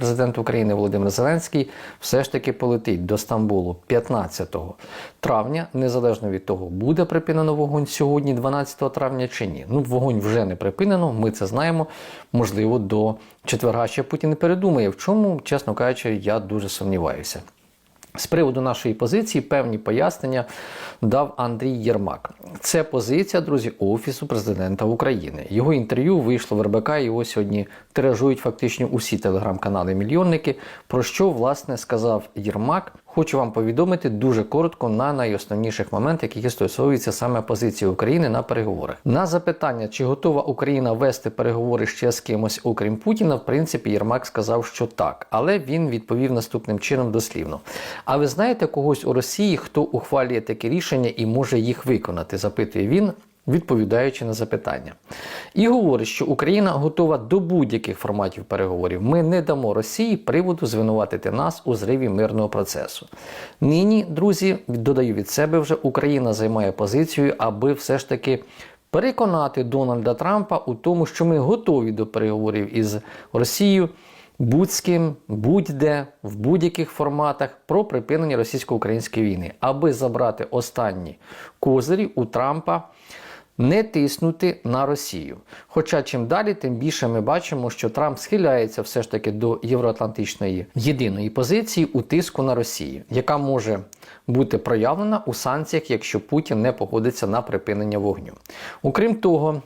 президент України Володимир Зеленський все ж таки полетить до Стамбулу 15 травня, незалежно від того, буде припинено вогонь сьогодні, 12 травня чи ні. Ну, вогонь вже не припинено, ми це знаємо. Можливо, до четверга ще Путін передумає. В чому, чесно кажучи, я дуже сумніваюся. З приводу нашої позиції певні пояснення дав Андрій Єрмак. Це позиція, друзі, Офісу президента України. Його інтерв'ю вийшло в РБК, його сьогодні тиражують фактично усі телеграм-канали мільйонники. Про що власне сказав Єрмак? Хочу вам повідомити дуже коротко на найосновніших моментах, які стосуються саме позиції України на переговорах. На запитання, чи готова Україна вести переговори ще з кимось, окрім Путіна, в принципі, Єрмак сказав, що так, але він відповів наступним чином дослівно. А ви знаєте когось у Росії, хто ухвалює таке рішення і може їх виконати? запитує він. Відповідаючи на запитання, і говорить, що Україна готова до будь-яких форматів переговорів. Ми не дамо Росії приводу звинуватити нас у зриві мирного процесу. Нині, друзі, додаю від себе вже Україна займає позицію, аби все ж таки переконати Дональда Трампа у тому, що ми готові до переговорів із Росією будь з ким, будь-де, в будь-яких форматах про припинення російсько-української війни, аби забрати останні козирі у Трампа. Не тиснути на Росію. Хоча чим далі, тим більше ми бачимо, що Трамп схиляється все ж таки до євроатлантичної єдиної позиції у тиску на Росію, яка може бути проявлена у санкціях, якщо Путін не погодиться на припинення вогню. Окрім того,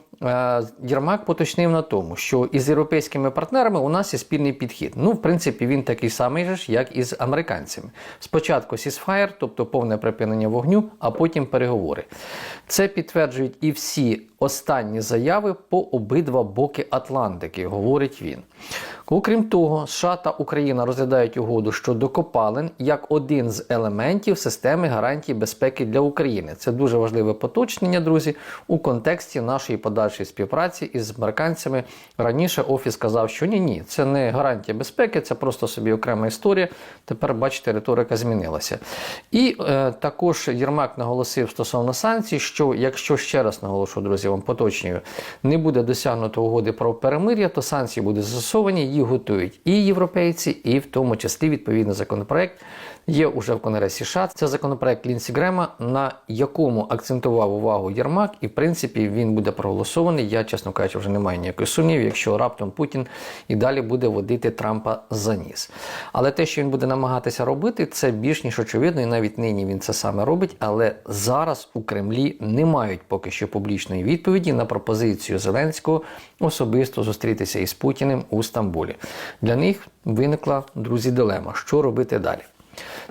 Єрмак поточнив на тому, що із європейськими партнерами у нас є спільний підхід. Ну, в принципі, він такий самий же як і з американцями. Спочатку сісфаєр, тобто повне припинення вогню, а потім переговори. Це підтверджують і всі останні заяви по обидва боки Атлантики, говорить він. Окрім того, США та Україна розглядають угоду щодо копалин як один з елементів системи гарантій безпеки для України. Це дуже важливе поточнення, друзі, у контексті нашої подальшої співпраці із американцями. Раніше офіс казав, що ні, ні, це не гарантія безпеки, це просто собі окрема історія. Тепер, бачите, риторика змінилася. І е, також Єрмак наголосив стосовно санкцій, що якщо ще раз наголошую, друзі, вам поточнюю, не буде досягнуто угоди про перемир'я, то санкції будуть застосовані її готують і європейці, і в тому числі відповідний законопроект є уже в Конгресі США. Це законопроект Лінсі Грема, на якому акцентував увагу Єрмак, і в принципі він буде проголосований. Я, чесно кажучи, вже не маю ніяких сумнівів, якщо раптом Путін і далі буде водити Трампа за ніс. Але те, що він буде намагатися робити, це більш ніж очевидно, і навіть нині він це саме робить. Але зараз у Кремлі не мають поки що публічної відповіді на пропозицію Зеленського особисто зустрітися із Путіним у Стамбулі. Для них виникла друзі дилема, що робити далі.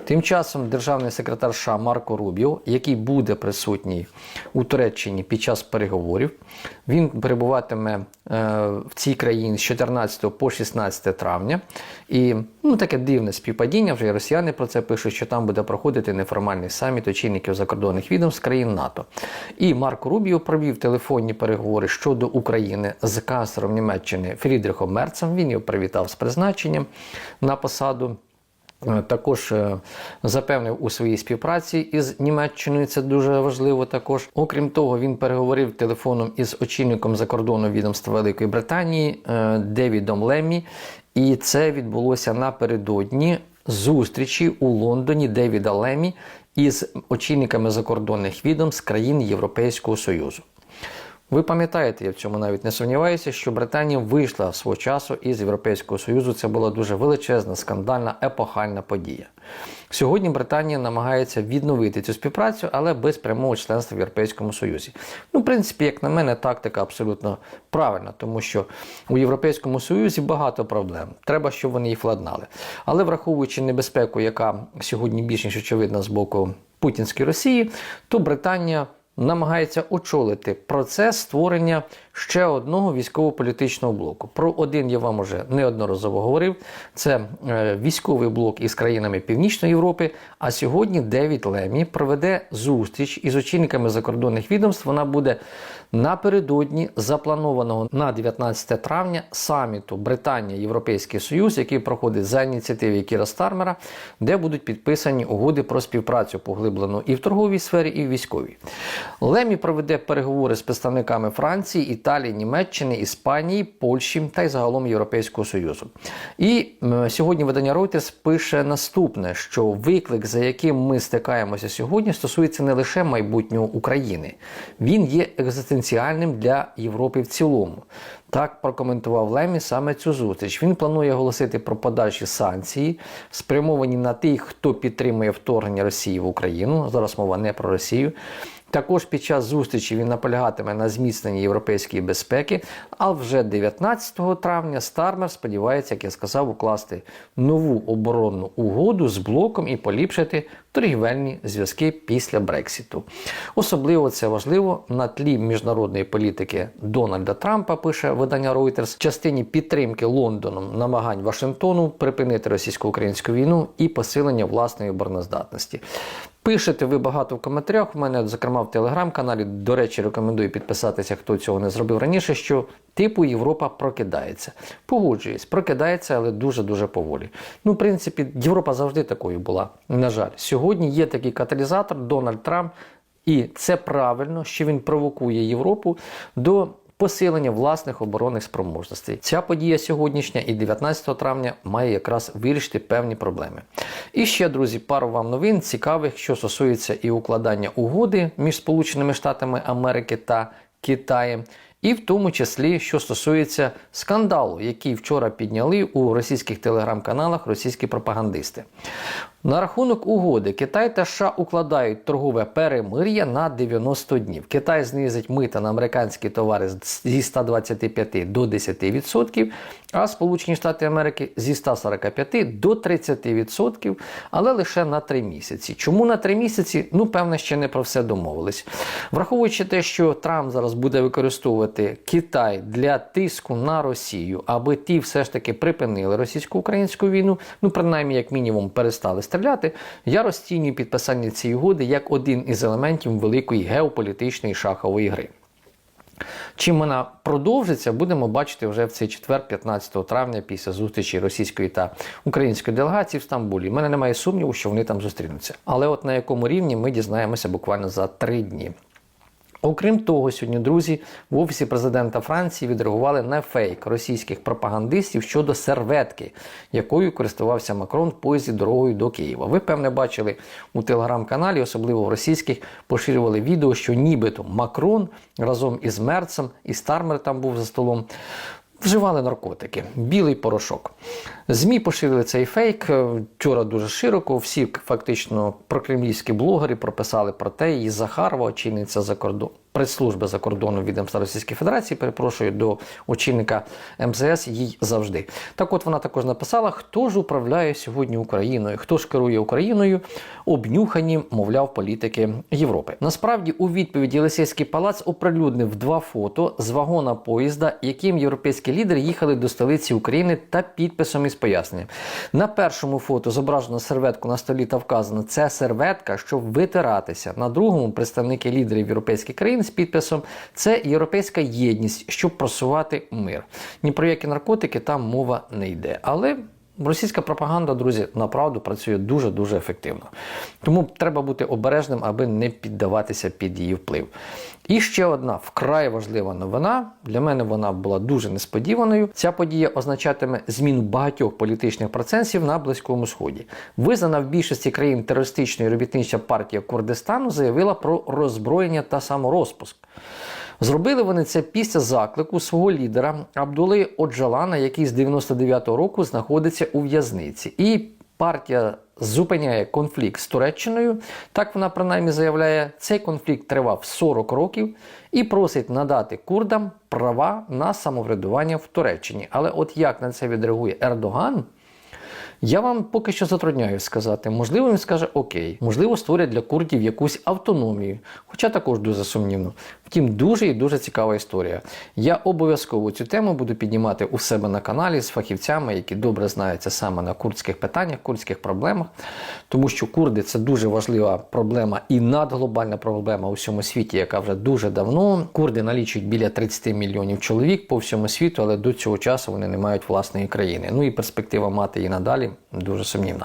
Тим часом державний секретар США Марко Рубіо, який буде присутній у Туреччині під час переговорів, він перебуватиме е, в цій країні з 14 по 16 травня. І ну, таке дивне співпадіння, вже росіяни про це пишуть, що там буде проходити неформальний саміт очільників закордонних відомств країн НАТО. І Марко Рубіо провів телефонні переговори щодо України з канцлером Німеччини Фрідрихом Мерцем. Він його привітав з призначенням на посаду. Е, Також е, запевнив у своїй співпраці із Німеччиною. Це дуже важливо. Також, окрім того, він переговорив телефоном із очільником закордонного відомства Великої Британії е, Девідом Леммі, і це відбулося напередодні зустрічі у Лондоні Девіда Леммі із очільниками закордонних відомств країн Європейського Союзу. Ви пам'ятаєте, я в цьому навіть не сумніваюся, що Британія вийшла свого часу із Європейського Союзу. Це була дуже величезна, скандальна, епохальна подія. Сьогодні Британія намагається відновити цю співпрацю, але без прямого членства в Європейському Союзі. Ну, в принципі, як на мене, тактика абсолютно правильна, тому що у Європейському Союзі багато проблем. Треба, щоб вони їх владнали. Але враховуючи небезпеку, яка сьогодні більш ніж очевидна з боку Путінської Росії, то Британія намагається очолити процес створення ще одного військово-політичного блоку. Про один я вам уже неодноразово говорив. Це е, військовий блок із країнами Північної Європи. А сьогодні Девід Лемі проведе зустріч із очільниками закордонних відомств. Вона буде напередодні запланованого на 19 травня саміту Британія Європейський Союз, який проходить за ініціативи Кіра Стармера, де будуть підписані угоди про співпрацю поглиблену і в торговій сфері, і в військовій. Лемі проведе переговори з представниками Франції, Італії, Німеччини, Іспанії, Польщі та й загалом Європейського Союзу. І сьогодні видання Reuters пише наступне: що виклик, за яким ми стикаємося сьогодні, стосується не лише майбутнього України, він є екзистенціальним для Європи в цілому. Так прокоментував Лемі саме цю зустріч. Він планує оголосити про подальші санкції, спрямовані на тих, хто підтримує вторгнення Росії в Україну. Зараз мова не про Росію. Також під час зустрічі він наполягатиме на зміцненні європейської безпеки. А вже 19 травня Стармер сподівається, як я сказав, укласти нову оборонну угоду з блоком і поліпшити торгівельні зв'язки після Брексіту. Особливо це важливо на тлі міжнародної політики Дональда Трампа, пише видання Reuters, в частині підтримки Лондоном намагань Вашингтону припинити російсько-українську війну і посилення власної обороноздатності. Пишете ви багато в коментарях. У мене, зокрема, в телеграм-каналі. До речі, рекомендую підписатися, хто цього не зробив раніше. Що типу Європа прокидається. Погоджуюсь, прокидається, але дуже дуже поволі. Ну, в принципі, Європа завжди такою була. На жаль, сьогодні є такий каталізатор Дональд Трамп, і це правильно, що він провокує Європу до. Посилення власних оборонних спроможностей. Ця подія сьогоднішня і 19 травня має якраз вирішити певні проблеми. І ще, друзі, пару вам новин цікавих, що стосується і укладання угоди між Сполученими Штатами Америки та Китаєм, і в тому числі, що стосується скандалу, який вчора підняли у російських телеграм-каналах російські пропагандисти. На рахунок угоди Китай та США укладають торгове перемир'я на 90 днів. Китай знизить мита на американські товари зі 125 до 10%, а Сполучені Штати Америки зі 145 до 30%, але лише на 3 місяці. Чому на 3 місяці? Ну, певно, ще не про все домовились. Враховуючи те, що Трамп зараз буде використовувати Китай для тиску на Росію, аби ті все ж таки припинили російсько-українську війну, ну принаймні, як мінімум, перестали стріляти, я розцінюю підписання цієї угоди як один із елементів великої геополітичної шахової гри. Чим вона продовжиться, будемо бачити вже в цей четвер, 15 травня, після зустрічі російської та української делегації в Стамбулі. У мене немає сумніву, що вони там зустрінуться. Але от на якому рівні ми дізнаємося буквально за три дні. Окрім того, сьогодні, друзі, в офісі президента Франції відреагували на фейк російських пропагандистів щодо серветки, якою користувався Макрон в поїзді дорогою до Києва. Ви, певне, бачили у телеграм-каналі, особливо в російських, поширювали відео, що нібито Макрон разом із Мерцем і Стармер там був за столом. Вживали наркотики, білий порошок. ЗМІ поширили цей фейк вчора дуже широко. Всі фактично прокремлівські блогери прописали про те, і Захарова, очільниця за кордон прес-служби за кордоном відомства Російської Федерації, перепрошую до очільника МЗС їй завжди. Так, от вона також написала, хто ж управляє сьогодні Україною, хто ж керує Україною, обнюхані, мовляв, політики Європи. Насправді, у відповіді Єлисейський палац оприлюднив два фото з вагона поїзда, яким європейські лідери їхали до столиці України та підписом із поясненням. На першому фото зображено серветку на столі та вказано, це серветка, щоб витиратися. На другому представники лідерів європейських країн з підписом це європейська єдність, щоб просувати мир. Ні про які наркотики там мова не йде. Але російська пропаганда, друзі, направду працює дуже дуже ефективно. Тому треба бути обережним, аби не піддаватися під її вплив. І ще одна вкрай важлива новина. Для мене вона була дуже несподіваною. Ця подія означатиме зміну багатьох політичних процесів на Близькому Сході. Визнана в більшості країн терористичною робітнича партія Курдистану заявила про роззброєння та саморозпуск. Зробили вони це після заклику свого лідера Абдули Оджалана, який з 99-го року знаходиться у в'язниці. І партія зупиняє конфлікт з Туреччиною. Так вона принаймні заявляє, цей конфлікт тривав 40 років і просить надати курдам права на самоврядування в Туреччині. Але от як на це відреагує Ердоган? Я вам поки що затрудняю сказати. Можливо, він скаже окей, можливо, створять для курдів якусь автономію, хоча також дуже сумнівно. Втім, дуже і дуже цікава історія. Я обов'язково цю тему буду піднімати у себе на каналі з фахівцями, які добре знаються саме на курдських питаннях, курдських проблемах, тому що курди це дуже важлива проблема і надглобальна проблема у всьому світі, яка вже дуже давно. Курди налічують біля 30 мільйонів чоловік по всьому світу, але до цього часу вони не мають власної країни. Ну і перспектива мати її надалі дуже сумнівна.